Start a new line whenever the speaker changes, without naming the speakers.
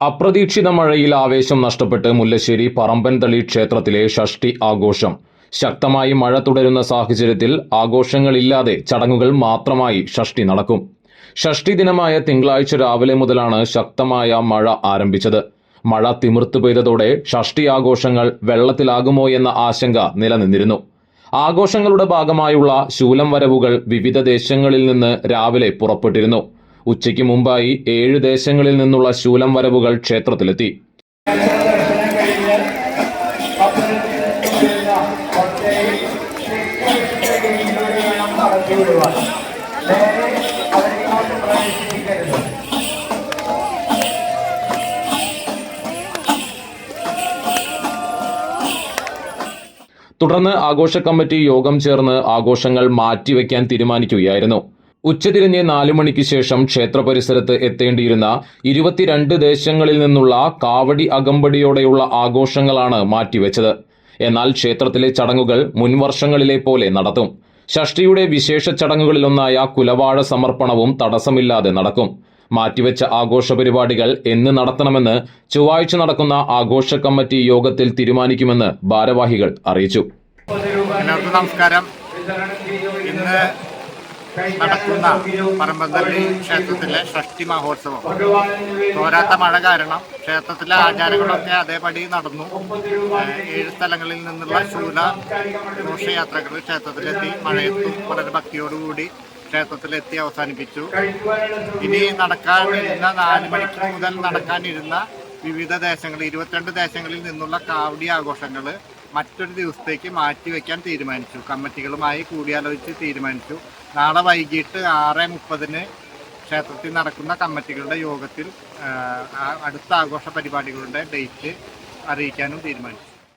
അപ്രതീക്ഷിത മഴയിൽ ആവേശം നഷ്ടപ്പെട്ട് മുല്ലശ്ശേരി പറമ്പൻതളി ക്ഷേത്രത്തിലെ ഷഷ്ടി ആഘോഷം. ശക്തമായി മഴ തുടരുന്ന സാഹചര്യത്തിൽ ആഘോഷങ്ങളില്ലാതെ ചടങ്ങുകൾ മാത്രമായി ഷഷ്ടി നടക്കും. ഷഷ്ടി ദിനമായ തിങ്കളാഴ്ച രാവിലെ മുതലാണ് ശക്തമായ മഴ ആരംഭിച്ചത്. മഴ തിമിർത്തു പെയ്തതോടെ ഷഷ്ടി ആഘോഷങ്ങൾ വെള്ളത്തിലാകുമോ എന്ന ആശങ്ക നിലനിന്നിരുന്നു. ആഘോഷങ്ങളുടെ ഭാഗമായുള്ള ശൂലം വരവുകൾ വിവിധ ദേശങ്ങളിൽ നിന്ന് രാവിലെ പുറപ്പെട്ടിരുന്നു. ഉച്ചയ്ക്ക് മുമ്പായി ഏഴ് ദേശങ്ങളിൽ നിന്നുള്ള ശൂലം വരവുകൾ ക്ഷേത്രത്തിലെത്തി. തുടർന്ന് ആഘോഷ കമ്മിറ്റി യോഗം ചേർന്ന് ആഘോഷങ്ങൾ മാറ്റിവെക്കാൻ തീരുമാനിക്കുകയായിരുന്നു. ഉച്ചതിരിഞ്ഞ് നാലു മണിക്ക് ശേഷം ക്ഷേത്ര പരിസരത്ത് എത്തേണ്ടിയിരുന്ന ഇരുപത്തിരണ്ട് ദേശങ്ങളിൽ നിന്നുള്ള കാവടി അകമ്പടിയോടെയുള്ള ആഘോഷങ്ങളാണ് മാറ്റിവെച്ചത്. എന്നാൽ ക്ഷേത്രത്തിലെ ചടങ്ങുകൾ മുൻവർഷങ്ങളിലെ പോലെ നടത്തും. ഷഷ്ടിയുടെ വിശേഷ ചടങ്ങുകളിലൊന്നായ കുലവാഴ സമർപ്പണവും തടസ്സമില്ലാതെ നടക്കും. മാറ്റിവെച്ച ആഘോഷ പരിപാടികൾ എന്ന് നടത്തണമെന്ന് ചൊവ്വാഴ്ച നടക്കുന്ന ആഘോഷ കമ്മിറ്റി യോഗത്തിൽ തീരുമാനിക്കുമെന്ന് ഭാരവാഹികൾ അറിയിച്ചു.
നമസ്കാരം. ഇന്ന് നടക്കുന്ന പറമ്പന്തള്ളി ക്ഷേത്രത്തിലെ ഷഷ്ടി മഹോത്സവം. തോരാത്ത മഴ കാരണം ക്ഷേത്രത്തിലെ ആചാരങ്ങളൊക്കെ അതേപടി നടന്നു. ഏഴ് സ്ഥലങ്ങളിൽ നിന്നുള്ള ശൂല ഘോഷയാത്രകൾ ക്ഷേത്രത്തിലെത്തി മഴയത്തും വളരെ ഭക്തിയോടുകൂടി ക്ഷേത്രത്തിലെത്തി അവസാനിപ്പിച്ചു. ഇനി നടക്കാനിരുന്ന നാല് മണിക്ക് മുതൽ നടക്കാനിരുന്ന വിവിധ ദേശങ്ങളിൽ ഇരുപത്തിരണ്ട് ദേശങ്ങളിൽ നിന്നുള്ള കാവടി ആഘോഷങ്ങൾ മറ്റൊരു ദിവസത്തേക്ക് മാറ്റിവെക്കാൻ തീരുമാനിച്ചു. കമ്മിറ്റികളുമായി കൂടിയാലോചിച്ച് തീരുമാനിച്ചു. നാളെ വൈകിട്ട് ആറ് മുപ്പതിന് ക്ഷേത്രത്തിൽ നടക്കുന്ന കമ്മിറ്റികളുടെ യോഗത്തിൽ അടുത്ത ആഘോഷ പരിപാടികളുടെ ഡേറ്റ് അറിയിക്കാനും തീരുമാനിച്ചു.